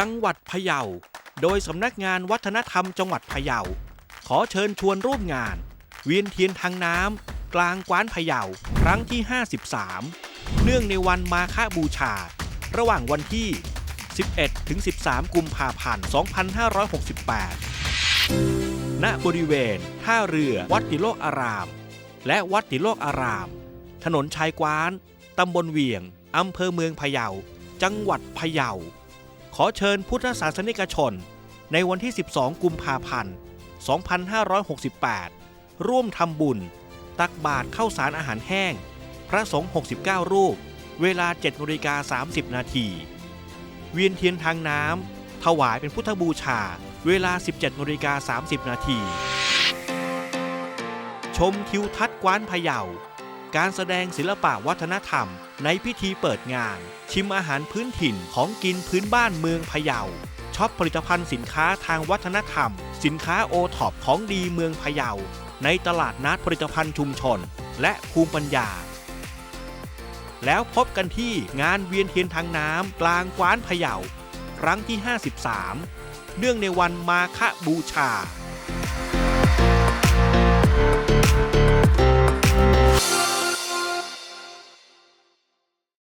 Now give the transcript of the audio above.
จังหวัดพะเยา โดยสำนักงานวัฒนธรรมจังหวัดพะเยา ขอเชิญชวนร่วมงาน เวียนเทียนทางน้ำกลางกว้านพะเยา ครั้งที่ 53 เนื่องในวันมาฆบูชา ระหว่างวันที่ 11 ถึง 13 กุมภาพันธ์ 2568 ณ บริเวณ ท่าเรือวัดติโลกอาราม และวัดติโลกอาราม ถนนชายกว้าน ตำบลเวียง อำเภอเมืองพะเยา จังหวัดพะเยา ขอเชิญพุทธศาสนิกชน ในวันที่ 12 กุมภาพันธ์ 2568 ร่วมทำบุญ ตักบาตรเข้าสารอาหารแห้ง พระสงฆ์ 69 รูป เวลา7นาฬิกา30 นาที เวียนเทียนทางน้ำ ถวายเป็นพุทธบูชา เวลา 17นาฬิกา30 นาที ชมทิวทัศน์กว้านพะเยา การแสดงศิลปะวัฒนธรรม ในพิธีเปิดงาน ชิมอาหารพื้นถิ่นของกินพื้นบ้านเมืองพะเยาช็อปผลิตภัณฑ์สินค้าทางวัฒนธรรม สินค้าโอท็อปของดีเมืองพะเยา ในตลาดนัดผลิตภัณฑ์ชุมชน และภูมิปัญญา แล้วพบกันที่งานเวียนเทียนทางน้ำกลางกว้านพะเยาครั้งที่ 53 เนื่องในวันมาฆบูชา